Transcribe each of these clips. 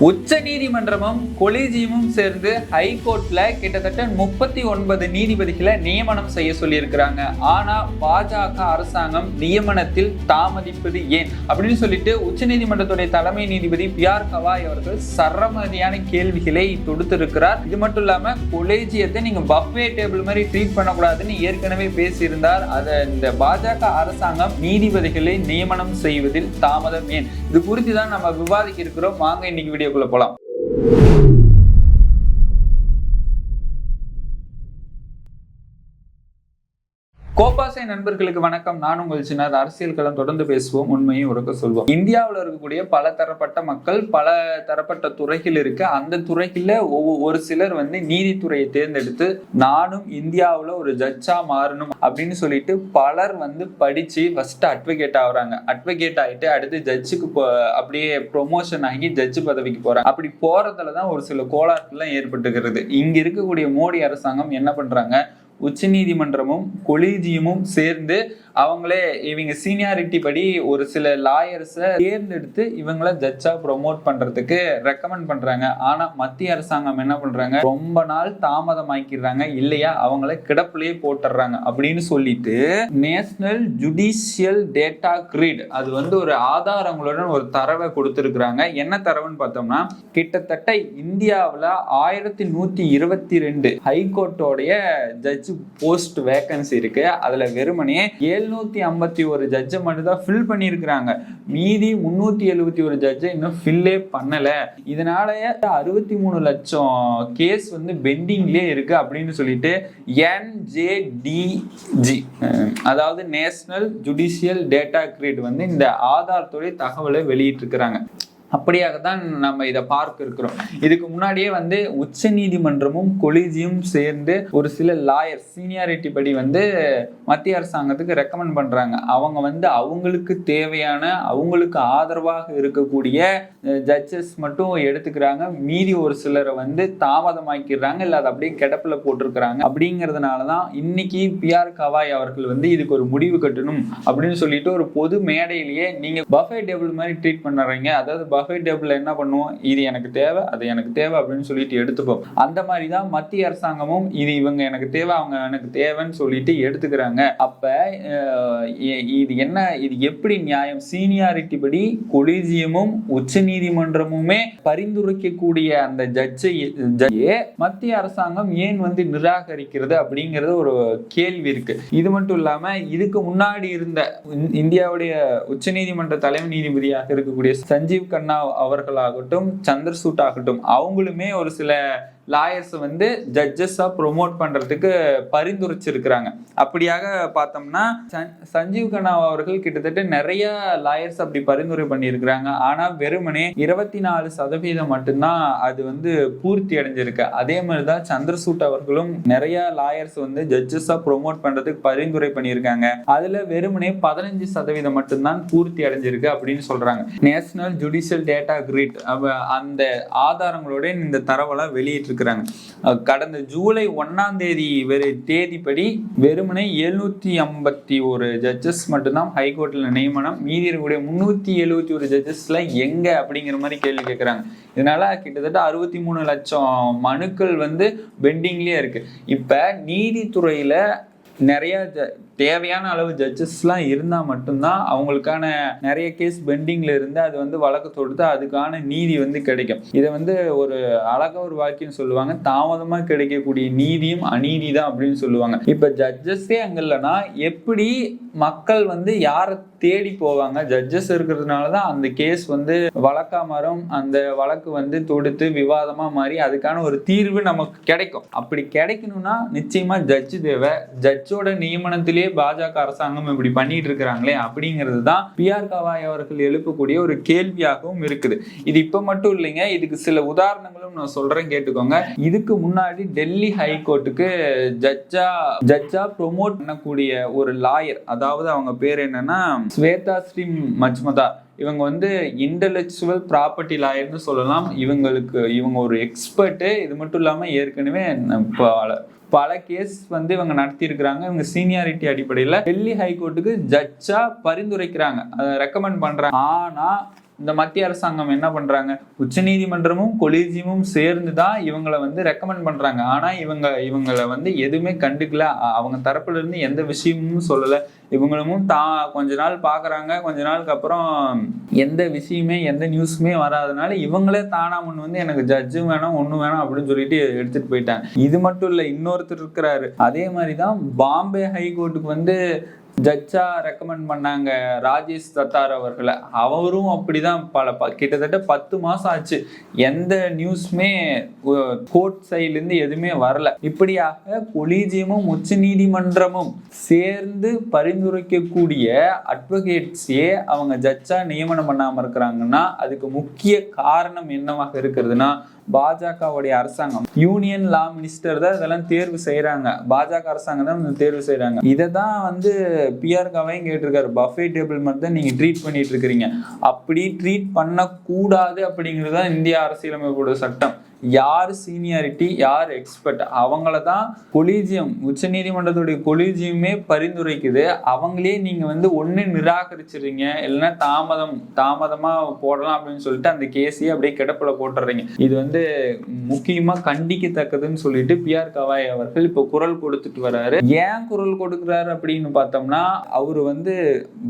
உச்ச நீதிமன்றமும் கொலிஜியமும் சேர்ந்து ஹைகோர்ட்ல கிட்டத்தட்ட முப்பத்தி ஒன்பது நீதிபதிகளை நியமனம் செய்ய சொல்லியிருக்கிறாங்க. ஆனா பாஜக அரசாங்கம் நியமனத்தில் தாமதிப்பது ஏன்? அப்படின்னு சொல்லிட்டு உச்ச நீதிமன்றத்துடைய தலைமை நீதிபதி பி ஆர் கவாய் அவர்கள் சரமதியான கேள்விகளை தொடுத்திருக்கிறார். இது மட்டும் இல்லாம கொலேஜியத்தை நீங்க பஃபே டேபிள் மாதிரி ட்ரீட் பண்ணக்கூடாதுன்னு ஏற்கனவே பேசியிருந்தார். அதை இந்த பாஜக அரசாங்கம் நீதிபதிகளை நியமனம் செய்வதில் தாமதம் ஏன்? இது குறித்து தான் நம்ம விவாதிக்க இருக்கிறோம். வாங்க இன்னைக்கு வீடியோக்குள்ள போகலாம் நண்பர்களுக்கு வணக்கம். நான் உங்கள் சின்ன அரசியல் களம் தொடர்ந்து பேசுவோம். உண்மையும் உறக்க சொல்வோம். இந்தியாவில் இருக்கக்கூடிய பல தரப்பட்ட மக்கள் பல தரப்பட்ட துறைகள் இருக்கு. அந்த துறைகள்ல ஒரு சிலர் வந்து நீதித்துறையை தேர்ந்தெடுத்து நானும் இந்தியாவில் ஒரு ஜட்ஜா மாறணும் அப்படின்னு சொல்லிட்டு பலர் வந்து படிச்சு ஃபர்ஸ்ட் அட்வொகேட் ஆகுறாங்க. அட்வொகேட் ஆகிட்டு அடுத்து ஜட்ஜுக்கு போ அப்படியே ப்ரொமோஷன் ஆகி ஜட்ஜு பதவிக்கு போறாங்க. அப்படி போறதுல தான் ஒரு சில கோளாறுலாம் ஏற்பட்டுக்கிறது இங்க இருக்கக்கூடிய மோடி அரசாங்கம் என்ன பண்றாங்க? உச்சநீதிமன்றமும் கொலீஜியமும் சேர்ந்து அவங்களே இவங்க சீனியாரிட்டி படி ஒரு சில லாயர்ஸை தேர்ந்தெடுத்து இவங்கள ஜட்ஜா ப்ரொமோட் பண்றதுக்கு ரெக்கமெண்ட் பண்றாங்க. ஆனா மத்திய அரசாங்கம் என்ன பண்றாங்க? ரொம்ப நாள் தாமதமாக்கிடுறாங்க. இல்லையா? அவங்கள கிடப்புலயே போட்டுடுறாங்க அப்படின்னு சொல்லிட்டு நேஷனல் ஜுடிஷியல் டேட்டா கிரிட் அது வந்து ஒரு ஆதாரங்களுடன் ஒரு தரவை கொடுத்துருக்குறாங்க. என்ன தரவுன்னு பார்த்தோம்னா கிட்டத்தட்ட இந்தியாவில் ஆயிரத்தி நூத்தி இருபத்தி ரெண்டு ஹைகோர்ட்டோடைய ஜட்ஜ் போஸ்ட் வேகன்சி இருக்கு. அதுல வெறுமனே எழுநூத்தி ஐம்பத்தி ஒரு ஜட்ஜை மட்டும் தான் ஃபில் பண்ணியிருக்கிறாங்க. மீதி முன்னூத்தி எழுபத்தி ஒரு ஜட்ஜை இன்னும் ஃபில்லே பண்ணல. இதனாலேயே அறுபத்தி மூணு லட்சம் கேஸ் வந்து பெண்டிங்லேயே இருக்கு அப்படின்னு சொல்லிட்டு என்ஜேடிஜி அதாவது நேஷனல் ஜுடிஷியல் டேட்டா கிரீட் வந்து இந்த ஆதார் துறை தகவலை வெளியிட்டிருக்கிறாங்க. அப்படியாக தான் நம்ம இதை பார்க்க இருக்கிறோம். இதுக்கு முன்னாடியே வந்து உச்ச நீதிமன்றமும் கொலிஜியும் சேர்ந்து ஒரு சில லாயர் சீனியாரிட்டி படி வந்து மத்திய அரசாங்கத்துக்கு ரெக்கமெண்ட் பண்றாங்க. அவங்க வந்து அவங்களுக்கு தேவையான அவங்களுக்கு ஆதரவாக இருக்கக்கூடிய ஜட்ஜஸ் மட்டும் எடுத்துக்கிறாங்க. மீதி ஒரு சிலரை வந்து தாமதமாக்கிடுறாங்க. இல்லை அதை அப்படியே கிடப்பில் போட்டிருக்கிறாங்க. அப்படிங்கிறதுனால தான் இன்னைக்கு பிஆர் கவாய் அவர்கள் வந்து இதுக்கு ஒரு முடிவு கட்டணும் அப்படின்னு சொல்லிட்டு ஒரு பொது மேடையிலேயே நீங்க பஃபே டேபிள் மாதிரி ட்ரீட் பண்ணுறீங்க. அதாவது பஃபே என்ன பண்ணுவோம்? இது எனக்கு தேவை அது எனக்கு தேவை அப்படின்னு சொல்லிட்டு எடுத்துப்போம். அந்த மாதிரி தான் மத்திய அரசாங்கமும் இது இவங்க எனக்கு தேவை அவங்க எனக்கு தேவைன்னு சொல்லிட்டு எடுத்துக்கிறாங்க. அப்ப இது என்ன இது எப்படி நியாயம்? சீனியாரிட்டி படி கொலிஜியமும் உச்ச நீதிமன்றமுமே பரிந்துரைக்கக்கூடிய அந்த ஜட்ஜை ஜட்ஜையே மத்திய அரசாங்கம் ஏன் வந்து நிராகரிக்கிறது அப்படிங்கிறது ஒரு கேள்வி இருக்கு. இது மட்டும் இல்லாம இதுக்கு முன்னாடி இருந்த இந்தியாவுடைய இந்தியாவுடைய உச்சநீதிமன்ற தலைமை நீதிபதியாக இருக்கக்கூடிய சஞ்சீவ் கண்ணா அவர்களாகட்டும் சந்திரசூட் ஆகட்டும் அவங்களுமே ஒரு சில லாயர்ஸ் வந்து ஜட்ஜஸ்ஸா ப்ரொமோட் பண்றதுக்கு பரிந்துரைச்சிருக்கிறாங்க. அப்படியாக பார்த்தோம்னா சஞ்சீவ் கண்ணா அவர்கள் கிட்டத்தட்ட நிறைய லாயர்ஸ் அப்படி பரிந்துரை பண்ணியிருக்கிறாங்க. ஆனா வெறுமனே இருபத்தி நாலு சதவீதம் மட்டும்தான் அது வந்து பூர்த்தி அடைஞ்சிருக்கு. அதே மாதிரிதான் சந்திரசூட் அவர்களும் நிறைய லாயர்ஸ் வந்து ஜட்ஜஸா ப்ரொமோட் பண்றதுக்கு பரிந்துரை பண்ணியிருக்காங்க. அதுல வெறுமனே பதினஞ்சு சதவீதம் மட்டும்தான் பூர்த்தி அடைஞ்சிருக்கு அப்படின்னு சொல்றாங்க. நேஷனல் ஜுடிஷியல் டேட்டா கிரிட் அந்த ஆதாரங்களோட இந்த தரவெல்லாம் வெளியிட்டு இருக்கிறாங்க கடந்த ஜூலை ஒன்னாம் தேதி வெறு தேதிப்படி வெறுமனே எழுநூத்தி ஐம்பத்தி ஒரு ஜட்ஜஸ் மட்டும்தான் ஹைகோர்ட்ல நியமனம். மீதி இருக்கக்கூடிய முன்னூத்தி எழுபத்தி ஒரு ஜட்ஜஸ்ல எங்க அப்படிங்கிற மாதிரி கேள்வி கேட்குறாங்க இதனால கிட்டத்தட்ட அறுபத்தி மூணு லட்சம் மனுக்கள் வந்து பெண்டிங்லயே இருக்கு. இப்ப நீதித்துறையில நிறைய ஜ- தேவையான அளவு ஜட்ஜஸ்லாம் இருந்தால் மட்டும்தான் அவங்களுக்கான நிறைய கேஸ் பெண்டிங்கில் இருந்து அது வந்து வழக்கு தொடுத்து அதுக்கான நீதி வந்து கிடைக்கும். இதை வந்து ஒரு அழகா ஒரு வாக்கியம் சொல்லுவாங்க தாமதமாக கிடைக்கக்கூடிய நீதியும் அநீதி தான் அப்படின்னு சொல்லுவாங்க. இப்போ ஜட்ஜஸே அங்கே இல்லைன்னா எப்படி மக்கள் வந்து யாரை தேடி போவாங்க? ஜட்ஜஸ் இருக்கிறதுனால தான் அந்த கேஸ் வந்து வழக்கா மாறும் அந்த வழக்கு வந்து தொடுத்து விவாதமா மாறி அதுக்கான ஒரு தீர்வு நமக்கு கிடைக்கும். அப்படி கிடைக்கணும்னா நிச்சயமா ஜட்ஜு தேவை. ஜட்ஜோட நியமனத்திலேயே பாஜக அரசாங்கம் இப்படி பண்ணிட்டு இருக்கிறாங்களே அப்படிங்கிறது தான் பிஆர் கவாய் அவர்கள் எழுப்பக்கூடிய ஒரு கேள்வியாகவும் இருக்குது. இது இப்ப மட்டும் இல்லைங்க இதுக்கு சில உதாரணங்களும் நான் சொல்றேன் கேட்டுக்கோங்க. இதுக்கு முன்னாடி டெல்லி ஹைகோர்ட்டுக்கு ஜட்ஜா ஜட்ஜா ப்ரொமோட் பண்ணக்கூடிய ஒரு லாயர் அதாவது அவங்க பேர் என்னன்னா ஸ்வேதா ஸ்ரீ மஜ்மதா. இவங்க வந்து இன்டலெக்சுவல் ப்ராப்பர்ட்டி லாயர்னு சொல்லலாம். இவங்களுக்கு இவங்க ஒரு எக்ஸ்பர்ட்டு இது மட்டும் இல்லாமல் ஏற்கனவே பல பல கேஸ் வந்து இவங்க நடத்தியிருக்கிறாங்க. இவங்க சீனியாரிட்டி அடிப்படையில் டெல்லி ஹைகோர்ட்டுக்கு ஜட்ஜா பரிந்துரைக்கிறாங்க. அதை ரெக்கமெண்ட் பண்றாங்க. ஆனால் இந்த மத்திய அரசாங்கம் என்ன பண்றாங்க? உச்சநீதிமன்றமும் கொலீஜியமும் சேர்ந்து தான் இவங்களை வந்து ரெக்கமெண்ட் பண்றாங்க. ஆனா இவங்க இவங்களை வந்து எதுவுமே கண்டுக்கல. அவங்க தரப்புல இருந்து எந்த விஷயமும் சொல்லல. இவங்களும் தான் கொஞ்ச நாள் பாக்குறாங்க. கொஞ்ச நாளுக்கு அப்புறம் எந்த விஷயமே எந்த நியூஸுமே வராதனால இவங்களே தானா முன் வந்து எனக்கு ஜட்ஜும் வேணாம் ஒண்ணும் வேணாம் அப்படின்னு சொல்லிட்டு எடுத்துட்டு போயிட்டாங்க. இது மட்டும் இல்ல இன்னொருத்தர் இருக்கிறாரு. அதே மாதிரி தான் பாம்பே ஹைகோர்ட்டுக்கு வந்து ஜட்ஜா ரெக்கமெண்ட் பண்ணாங்க ராஜேஷ் தத்தார் அவர்களை. அவரும் அப்படிதான் பல கிட்டத்தட்ட பத்து மாசம் ஆச்சு. எந்த நியூஸுமே கோர்ட் சைட்லேருந்து எதுவுமே வரல. இப்படியாக கொலீஜியமும் உச்ச நீதிமன்றமும் சேர்ந்து பரிந்துரைக்கக்கூடிய அட்வொகேட்ஸே அவங்க ஜட்ஜா நியமனம் பண்ணாம இருக்கிறாங்கன்னா அதுக்கு முக்கிய காரணம் என்னவாக இருக்கிறதுனா பாஜகவுடைய அரசாங்கம் யூனியன் லா மினிஸ்டர் தான் இதெல்லாம் தேர்வு செய்யறாங்க பாஜக அரசாங்கம் தான் தேர்வு செய்யறாங்க இதை தான் வந்து பிஆர் கவையும் கேட்டிருக்காரு. பஃபே டேபிள் மாதிரி தான் நீங்க ட்ரீட் பண்ணிட்டு இருக்கிறீங்க. அப்படி ட்ரீட் பண்ணக்கூடாது அப்படிங்கிறது தான் இந்திய அரசியலமைப்போட சட்டம். யார் சீனியாரிட்டி யார் எக்ஸ்பர்ட் அவங்கள தான் கொலீஜியம் உச்சநீதிமன்றத்துடைய கொலீஜியமே பரிந்துரைக்குது. அவங்களே நீங்கள் வந்து ஒன்று நிராகரிச்சிடுறீங்க. இல்லைன்னா தாமதம் தாமதமாக போடலாம் அப்படின்னு சொல்லிட்டு அந்த கேஸையே அப்படியே கிடப்பில் போட்டுறீங்க இது வந்து முக்கியமாக கண்டிக்கத்தக்கதுன்னு சொல்லிட்டு பிஆர் கவாய் அவர்கள் இப்போ குரல் கொடுத்துட்டு வர்றாரு ஏன் குரல் கொடுக்குறாரு அப்படின்னு பார்த்தோம்னா அவர் வந்து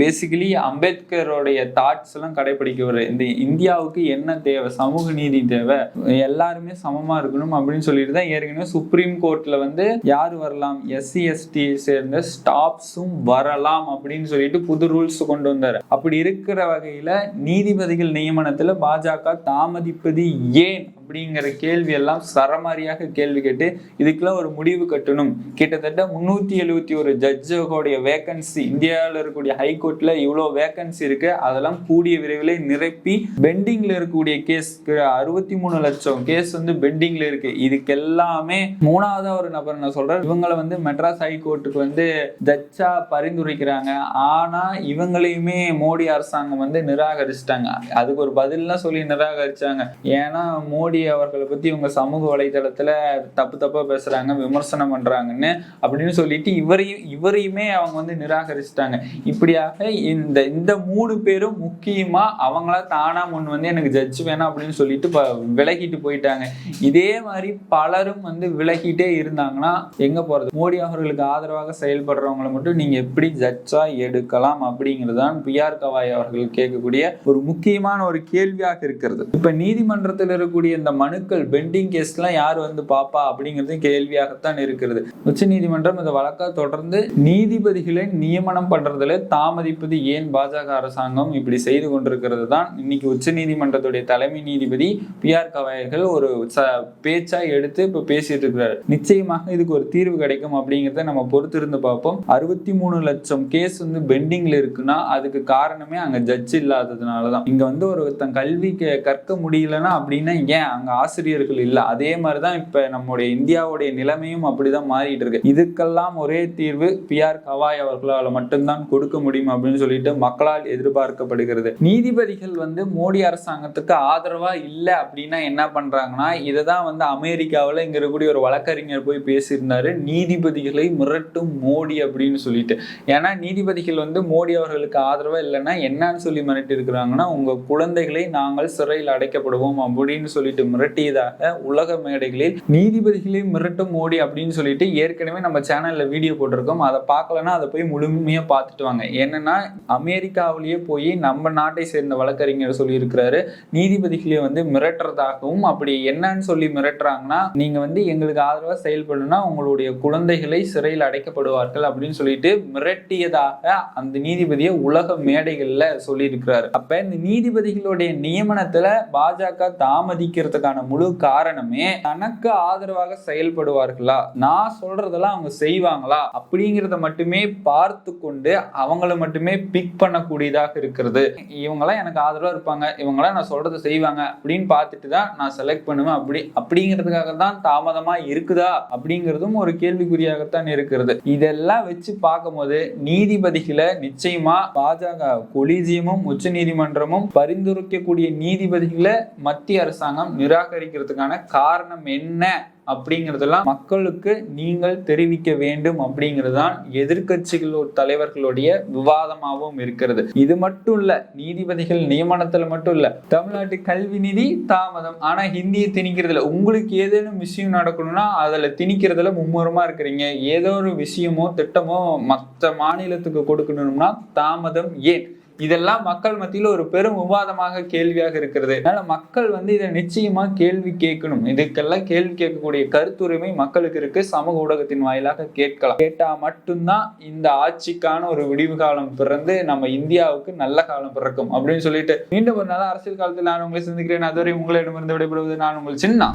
பேசிக்கலி அம்பேத்கரோடைய தாட்ஸ் எல்லாம் கடைபிடிக்கவர். இந்த இந்தியாவுக்கு என்ன தேவை? சமூக நீதி தேவை. எல்லாரும் சமமா இருக்கணும் அப்படின்னு சொல்லிட்டு தான் ஏற்கனவே சுப்ரீம் கோர்ட்ல வந்து யார் வரலாம்? எஸ்சி எஸ்டி சேர்ந்த ஸ்டாப்ஸும் வரலாம் அப்படின்னு சொல்லிட்டு புது ரூல்ஸ் கொண்டு வந்தாரு. அப்படி இருக்கிற வகையில நீதிபதிகள் நியமனத்துல பாஜக தாமதிப்பது ஏன்? அப்படிங்கிற கேள்வி எல்லாம் சரமாரியாக கேள்வி கேட்டு இதுக்கெல்லாம் ஒரு முடிவு கட்டணும். கிட்டத்தட்ட முன்னூத்தி எழுபத்தி ஒரு ஜட்ஜோடைய வேகன்சி இந்தியாவில் இருக்கக்கூடிய ஹைகோர்ட்ல இவ்வளோ வேகன்சி இருக்கு. அதெல்லாம் கூடிய விரைவில் நிரப்பி பெண்டிங்ல இருக்கக்கூடிய கேஸ் அறுபத்தி மூணு லட்சம் கேஸ் வந்து பெண்டிங்ல இருக்கு. இதுக்கு எல்லாமே மூணாவது ஒரு நபர் நான் சொல்றேன். இவங்களை வந்து மெட்ராஸ் ஹைகோர்ட்டுக்கு வந்து ஜட்ஜா பரிந்துரைக்கிறாங்க. ஆனா இவங்களையுமே மோடி அரசாங்கம் வந்து நிராகரிச்சிட்டாங்க. அதுக்கு ஒரு பதில்லாம் சொல்லி நிராகரிச்சாங்க. ஏன்னா மோடி அவர்களை பத்தி இவங்க சமூக வலைதளத்துல தப்பு தப்பா பேசுறாங்க விமர்சனம் பண்றாங்கன்னு அப்படின்னு சொல்லிட்டு இவரையும் இவரையுமே அவங்க வந்து நிராகரிச்சிட்டாங்க. இப்படியாக இந்த இந்த மூணு பேரும் முக்கியமா அவங்களா தானா முன் வந்து எனக்கு ஜட்ஜ் வேணாம் அப்படின்னு சொல்லிட்டு விலகிட்டு போயிட்டாங்க. இதே மாதிரி பலரும் வந்து விலகிட்டே இருந்தாங்கன்னா எங்க போறது? மோடி அவர்களுக்கு ஆதரவாக செயல்படுறவங்களை மட்டும் நீங்க எப்படி ஜட்ஜா எடுக்கலாம் அப்படிங்கறதுதான் பிஆர் கவாய் அவர்கள் கேட்கக்கூடிய ஒரு முக்கியமான ஒரு கேள்வியாக இருக்கிறது. இப்ப நீதிமன்றத்தில் இருக்கக்கூடிய இந்த மனுக்கள் பெண்டிங் கேஸ்லாம் யார் வந்து பாப்பா அப்படிங்கிறது கேள்வியாகத்தான் இருக்கிறது. உச்ச நீதிமன்றம் இந்த வழக்காக தொடர்ந்து நீதிபதிகளை நியமனம் பண்றதுல தாமதிப்பது ஏன் பாஜக அரசாங்கம் இப்படி செய்து கொண்டிருக்கிறது தான் இன்னைக்கு உச்ச நீதிமன்றத்துடைய தலைமை நீதிபதி பி ஆர் கவாயர்கள் ஒரு ச- பேச்சா எடுத்து இப்ப பேசிட்டு இருக்கிறார் நிச்சயமாக இதுக்கு ஒரு தீர்வு கிடைக்கும் அப்படிங்கிறத நம்ம பொறுத்திருந்து பார்ப்போம். அறுபத்தி மூணு லட்சம் கேஸ் வந்து பெண்டிங்ல இருக்குன்னா அதுக்கு காரணமே அங்க ஜட்ஜ் இல்லாததுனாலதான். இங்க வந்து ஒருத்தன் கல்வி கற்க முடியலன்னா அப்படின்னா ஏன் அங்க ஆசிரியர்கள் இல்ல. அதே மாதிரிதான் இப்ப நம்முடைய இந்தியாவுடைய நிலைமையும் அப்படிதான் மாறிட்டு இருக்கு. இதுக்கெல்லாம் ஒரே தீர்வு பி ஆர் கவாய் அவர்களால் மட்டும்தான் கொடுக்க முடியும் அப்படின்னு சொல்லிட்டு மக்களால் எதிர்பார்க்கப்படுகிறது. நீதிபதிகள் வந்து மோடி அரசாங்கத்துக்கு ஆதரவா இல்லை அப்படின்னா என்ன பண்றாங்கன்னா இதை தான் வந்து அமெரிக்காவில் இங்க இருக்கக்கூடிய ஒரு வழக்கறிஞர் போய் பேசியிருந்தாரு. நீதிபதிகளை மிரட்டும் மோடி அப்படின்னு சொல்லிட்டு. ஏன்னா நீதிபதிகள் வந்து மோடி அவர்களுக்கு ஆதரவா இல்லைன்னா என்னன்னு சொல்லி மிரட்டி இருக்கிறாங்கன்னா உங்க குழந்தைகளை நாங்கள் சிறையில் அடைக்கப்படுவோம் அப்படின்னு சொல்லிட்டு மிரட்டியதாக உலக மேடைகளில் நீதிபதிகளை மிரட்டும் மோடி அப்படின்னு சொல்லிட்டு ஏற்கனவே நம்ம சேனல்ல வீடியோ போட்டிருக்கோம். அதை பார்க்கலன்னா அதை போய் முழுமையா பார்த்துட்டு வாங்க. என்னன்னா அமெரிக்காவிலேயே போய் நம்ம நாட்டை சேர்ந்த வழக்கறிஞர் சொல்லியிருக்கிறாரு. நீதிபதிகளை வந்து மிரட்டுறதாகவும் அப்படி என்னன்னு சொல்லி மிரட்டுறாங்கன்னா நீங்க வந்து எங்களுக்கு ஆதரவா செயல்படணும்னா உங்களுடைய குழந்தைகளை சிறையில் அடைக்கப்படுவார்கள் அப்படின்னு சொல்லிட்டு மிரட்டியதாக அந்த நீதிபதியை உலக மேடைகள்ல சொல்லியிருக்கிறாரு. அப்ப இந்த நீதிபதிகளுடைய நியமனத்துல பாஜக தாமதிக்கிறது தாமதிக்கிறதுக்கான முழு காரணமே தனக்கு ஆதரவாக செயல்படுவார்களா? நான் சொல்றதெல்லாம் அவங்க செய்வாங்களா? அப்படிங்கிறத மட்டுமே பார்த்து கொண்டு அவங்கள மட்டுமே பிக் பண்ணக்கூடியதாக இருக்கிறது. இவங்கெல்லாம் எனக்கு ஆதரவா இருப்பாங்க. இவங்கெல்லாம் நான் சொல்றதை செய்வாங்க. அப்படின்னு பார்த்துட்டு தான் நான் செலக்ட் பண்ணுவேன். அப்படி அப்படிங்கிறதுக்காக தான் தாமதமா இருக்குதா? அப்படிங்கிறதும் ஒரு கேள்விக்குறியாகத்தான் இருக்கிறது. இதெல்லாம் வச்சு பார்க்கும்போது நீதிபதிகளை நிச்சயமா பாஜக கொலீஜியமும் உச்ச நீதிமன்றமும் பரிந்துரைக்கக்கூடிய நீதிபதிகளை மத்திய அரசாங்கம் நிராகரிக்கிறதுக்கான காரணம் என்ன அப்படிங்கிறதெல்லாம் மக்களுக்கு நீங்கள் தெரிவிக்க வேண்டும் அப்படிங்கிறது தான் எதிர்கட்சிகளோட தலைவர்களுடைய விவாதமாகவும் இருக்கிறது. இது மட்டும் இல்ல நீதிபதிகள் நியமனத்துல மட்டும் இல்ல தமிழ்நாட்டு கல்வி நிதி தாமதம். ஆனா ஹிந்தியை திணிக்கிறதுல உங்களுக்கு ஏதேனும் விஷயம் நடக்கணும்னா அதுல திணிக்கிறதுல மும்முரமா இருக்கிறீங்க. ஏதோ ஒரு விஷயமோ திட்டமோ மற்ற மாநிலத்துக்கு கொடுக்கணும்னா தாமதம் ஏன்? இதெல்லாம் மக்கள் மத்தியில் ஒரு பெரும் விவாதமாக கேள்வியாக இருக்கிறது. அதனால மக்கள் வந்து இதை நிச்சயமா கேள்வி கேட்கணும். இதுக்கெல்லாம் கேள்வி கேட்கக்கூடிய கருத்துரிமை மக்களுக்கு இருக்கு. சமூக ஊடகத்தின் வாயிலாக கேட்கலாம். கேட்டா மட்டும்தான் இந்த ஆட்சிக்கான ஒரு விடிவு காலம் பிறந்து நம்ம இந்தியாவுக்கு நல்ல காலம் பிறக்கும் அப்படின்னு சொல்லிட்டு மீண்டும் ஒரு நல்ல அரசியல் காலத்தில் நான் உங்களை சந்திக்கிறேன். அதுவரை உங்களிடமிருந்து விடைபெறுவது நான் உங்கள் சின்ன.